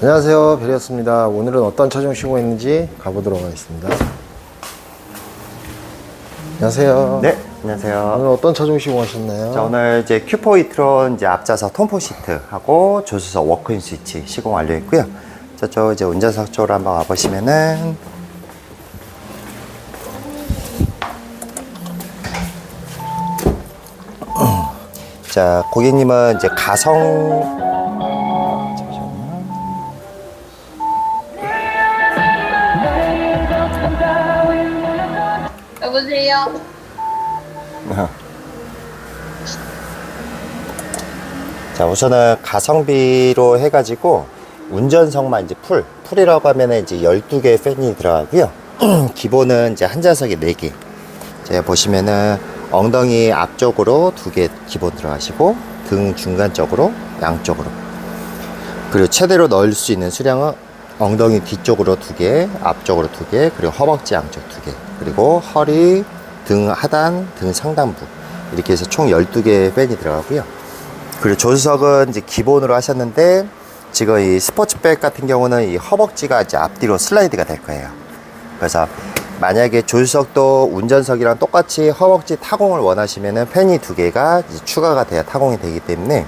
안녕하세요 베리였습니다 오늘은 어떤 차종 시공했는지 가보도록 하겠습니다 안녕하세요 네, 안녕하세요. 오늘 어떤 차종 시공하셨나요? 자, 오늘 이제 큐포 이트론 이제 앞좌석 톰포 시트하고 조수석 워크인 스위치 시공 완료했고요. 저쪽 이제 운전석 쪽으로 한번 와보시면은 자, 고객님은 이제 가성 여보세요? 자, 우선은 가성비로 해가지고 운전석만 이제 풀, 풀이라고 하면은 이제 12개의 팬이 들어가고요. 기본은 이제 한 좌석에 4개. 제가 보시면은 엉덩이 앞쪽으로 두 개 기본 들어가시고 등 중간 쪽으로 양쪽으로. 그리고 최대로 넣을 수 있는 수량은 엉덩이 뒤쪽으로 두 개, 앞쪽으로 두 개, 그리고 허벅지 양쪽 두 개, 그리고 허리, 등 하단, 등 상단부. 이렇게 해서 총 12개의 팬이 들어가고요. 그리고 조수석은 이제 기본으로 하셨는데 지금 이 스포츠백 같은 경우는 이 허벅지가 이제 앞뒤로 슬라이드가 될 거예요. 그래서 만약에 조수석도 운전석이랑 똑같이 허벅지 타공을 원하시면은 팬이 두 개가 추가가 돼야 타공이 되기 때문에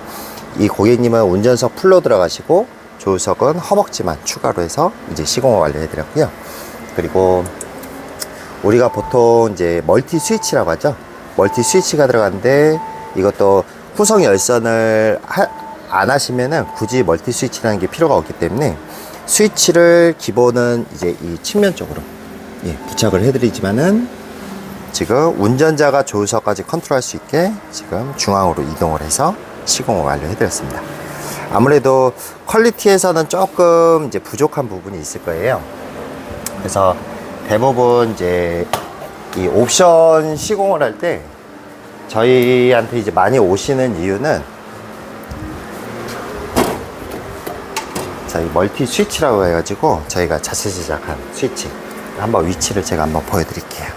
이 고객님은 운전석 풀로 들어가시고 조수석은 허벅지만 추가로 해서 이제 시공을 완료해 드렸고요. 그리고 우리가 보통 이제 멀티 스위치라고 하죠. 멀티 스위치가 들어가는데 이것도 후성 열선을 하- 안 하시면은 굳이 멀티 스위치라는 게 필요가 없기 때문에 스위치를 기본은 이제 이 측면 쪽으로 예, 부착을 해드리지만은 지금 운전자가 조수석까지 컨트롤할 수 있게 지금 중앙으로 이동을 해서 시공을 완료해드렸습니다. 아무래도 퀄리티에서는 조금 이제 부족한 부분이 있을 거예요. 그래서 대부분 이제 이 옵션 시공을 할 때 저희한테 이제 많이 오시는 이유는 저희 멀티 스위치라고 해가지고 저희가 자체 제작한 스위치 한번 위치를 제가 한번 보여드릴게요.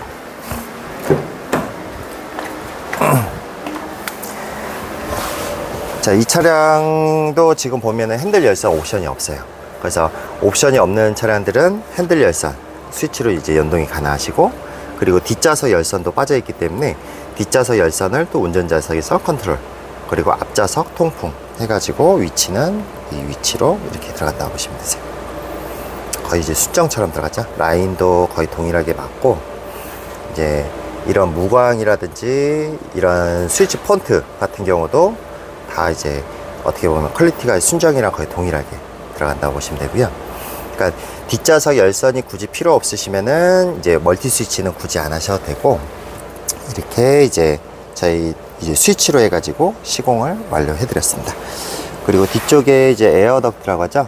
자, 이 차량도 지금 보면은 핸들 열선 옵션이 없어요. 그래서 옵션이 없는 차량들은 핸들 열선 스위치로 이제 연동이 가능하시고 그리고 뒷좌석 열선도 빠져 있기 때문에 뒷좌석 열선을 또 운전자석에서 컨트롤 그리고 앞좌석 통풍 해가지고 위치는 이 위치로 이렇게 들어간다고 보시면 되세요. 거의 이제 수정처럼 들어가죠. 라인도 거의 동일하게 맞고 이제 이런 무광이라든지 이런 스위치 폰트 같은 경우도 다 이제 어떻게 보면 퀄리티가 순정이랑 거의 동일하게 들어간다고 보시면 되고요. 그러니까 뒷좌석 열선이 굳이 필요 없으시면은 이제 멀티 스위치는 굳이 안 하셔도 되고 이렇게 이제 저희 이제 스위치로 해가지고 시공을 완료해 드렸습니다. 그리고 뒤쪽에 이제 에어 덕트라고 하죠.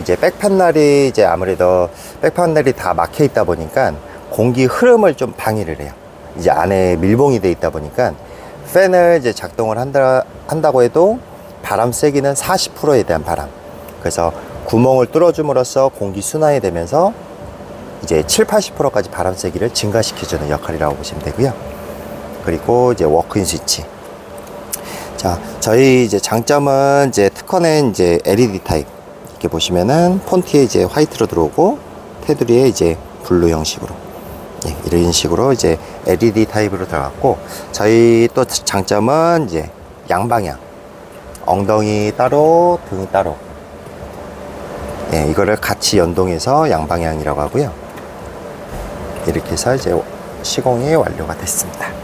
이제 백판넬이 이제 아무래도 백판넬이 다 막혀 있다 보니까 공기 흐름을 좀 방해를 해요. 이제 안에 밀봉이 돼 있다 보니까 팬을 이제 작동을 한다, 한다고 해도 바람 세기는 40%에 대한 바람. 그래서 구멍을 뚫어줌으로써 공기 순환이 되면서 이제 7, 80%까지 바람 세기를 증가시켜주는 역할이라고 보시면 되고요. 그리고 이제 워크인 스위치. 자, 저희 이제 장점은 이제 특허는 이제 LED 타입. 이렇게 보시면은 폰트에 이제 화이트로 들어오고 테두리에 이제 블루 형식으로. 예, 이런 식으로 이제 LED 타입으로 들어갔고 저희 또 장점은 이제 양방향. 엉덩이 따로, 등이 따로. 예, 이거를 같이 연동해서 양방향이라고 하고요. 이렇게 해서 이제 시공이 완료가 됐습니다.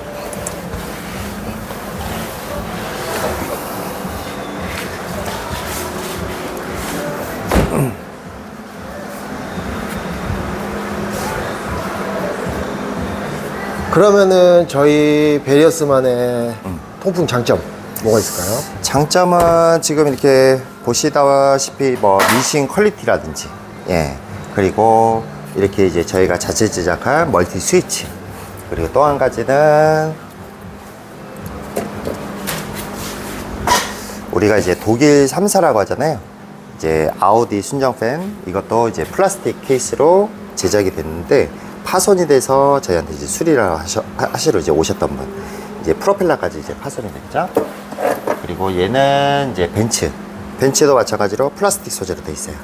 그러면은 저희 베리어스만의 통풍 장점 뭐가 있을까요? 장점은 지금 이렇게 보시다시피 뭐 미싱 퀄리티라든지 예 그리고 이렇게 이제 저희가 자체 제작한 멀티 스위치 그리고 또 한 가지는 우리가 이제 독일 3사라고 하잖아요 이제 아우디 순정 팬 이것도 이제 플라스틱 케이스로 제작이 됐는데 파손이 돼서 저희한테 이제 수리를 하셔, 하시러 이제 오셨던 분. 이제 프로펠러까지 이제 파손이 됐죠? 그리고 얘는 이제 벤츠. 벤치도 마찬가지로 플라스틱 소재로 되어 있어요.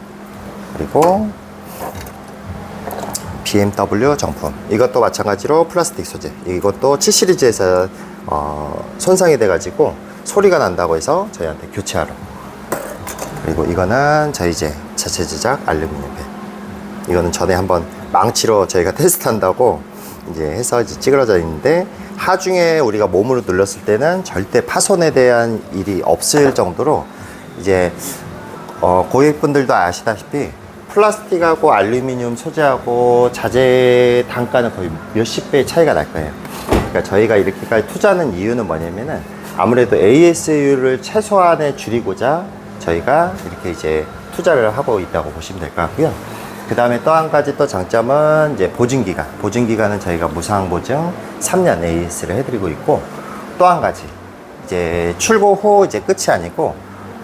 그리고 BMW 정품. 이것도 마찬가지로 플라스틱 소재. 이것도 7 시리즈에서 어, 손상이 돼가지고 소리가 난다고 해서 저희한테 교체하러. 그리고 이거는 저희 이제 자체 제작 알루미늄 펜 이거는 전에 한번 망치로 저희가 테스트한다고 이제 해서 이제 찌그러져 있는데 하중에 우리가 몸으로 눌렀을 때는 절대 파손에 대한 일이 없을 정도로 이제 어, 고객분들도 아시다시피 플라스틱하고 알루미늄 소재하고 자재 단가는 거의 몇십 배 차이가 날 거예요. 그러니까 저희가 이렇게까지 투자하는 이유는 뭐냐면은 아무래도 ASU를 최소한에 줄이고자 저희가 이렇게 이제 투자를 하고 있다고 보시면 될 것 같고요. 그 다음에 또 한 가지 또 장점은 이제 보증기간. 보증기간은 저희가 무상 보증 3년 AS를 해드리고 있고 또 한 가지 이제 출고 후 이제 끝이 아니고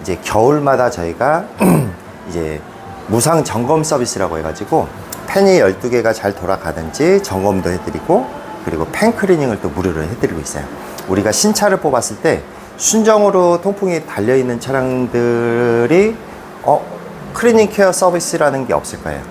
이제 겨울마다 저희가 이제 무상 점검 서비스라고 해가지고 팬이 12개가 잘 돌아가는지 점검도 해드리고 그리고 팬 클리닝을 또 무료로 해드리고 있어요. 우리가 신차를 뽑았을 때 순정으로 통풍이 달려있는 차량들이 어, 클리닝 케어 서비스라는 게 없을 거예요.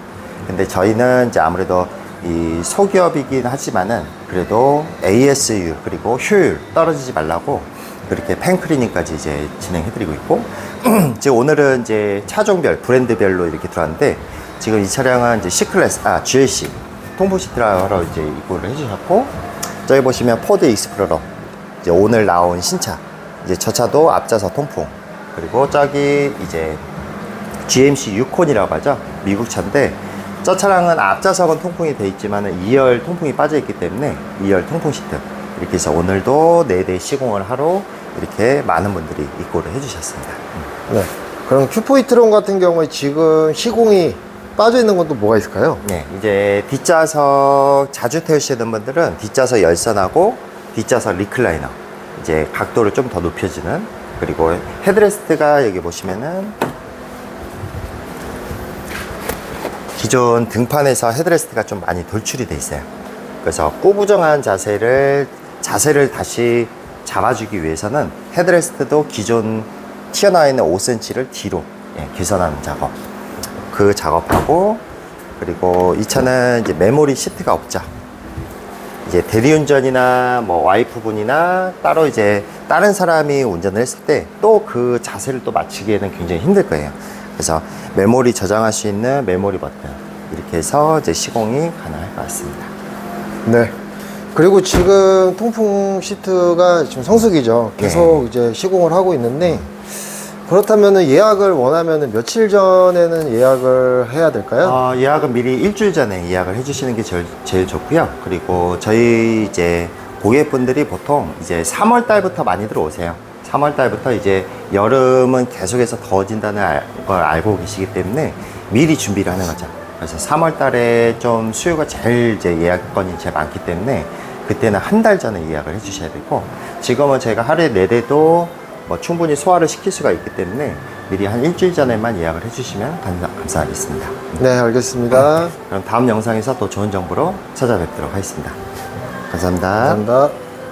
근데 저희는 이제 아무래도 이 소기업이긴 하지만은 그래도 ASU 그리고 효율 떨어지지 말라고 그렇게 팬 클리닝까지 이제 진행해드리고 있고 지금 오늘은 이제 차종별 브랜드별로 이렇게 들어왔는데 지금 이 차량은 이제 C 클래스 아 GLC 통풍 시트라로 이제 이거를 해주셨고 저기 보시면 포드 익스플로러 이제 오늘 나온 신차 이제 저 차도 앞좌석 통풍 그리고 저기 이제 GMC 유콘이라고 하죠. 미국 차인데 저 차량은 앞좌석은 통풍이 돼 있지만 2열 통풍이 빠져 있기 때문에 2열 통풍 시트 이렇게 해서 오늘도 4대 시공을 하러 이렇게 많은 분들이 입고를 해주셨습니다. 네. 그럼 큐포이 트론 같은 경우에 지금 시공이 빠져 있는 건 또 뭐가 있을까요? 네, 이제 뒷좌석 자주 태우시는 분들은 뒷좌석 열선하고 뒷좌석 리클라이너 이제 각도를 좀 더 높여주는 그리고 헤드레스트가 여기 보시면은 기존 등판에서 헤드레스트가 좀 많이 돌출이 돼 있어요. 그래서 꾸부정한 자세를 자세를 다시 잡아주기 위해서는 헤드레스트도 기존 튀어나와 있는 5cm를 뒤로 예, 개선하는 작업. 그 작업하고 그리고 이 차는 이제 메모리 시트가 없죠. 이제 대리운전이나 뭐 와이프분이나 따로 이제 다른 사람이 운전을 했을 때 또 그 자세를 또 맞추기에는 굉장히 힘들 거예요. 그래서 메모리 저장할 수 있는 메모리 버튼 이렇게 해서 이제 시공이 가능할 것 같습니다. 네. 그리고 지금 통풍 시트가 지금 성수기죠. 계속 이제 시공을 하고 있는데 그렇다면 예약을 원하면 며칠 전에는 예약을 해야 될까요? 어, 예약은 미리 일주일 전에 예약을 해주시는 게 제일, 제일 좋고요. 그리고 저희 이제 고객분들이 보통 이제 3월 달부터 많이 들어오세요. 3월 달부터 이제 여름은 계속해서 더워진다는 알- 걸 알고 계시기 때문에 미리 준비를 하는 거죠. 그래서 3월 달에 좀 수요가 제일 이제 예약건이 제일 많기 때문에 그때는 한 달 전에 예약을 해주셔야 되고 지금은 저희가 하루에 네 대도 뭐 충분히 소화를 시킬 수가 있기 때문에 미리 한 일주일 전에만 예약을 해주시면 감사, 감사하겠습니다. 네, 알겠습니다. 그럼 다음 영상에서 또 좋은 정보로 찾아뵙도록 하겠습니다. 감사합니다. 감사합니다.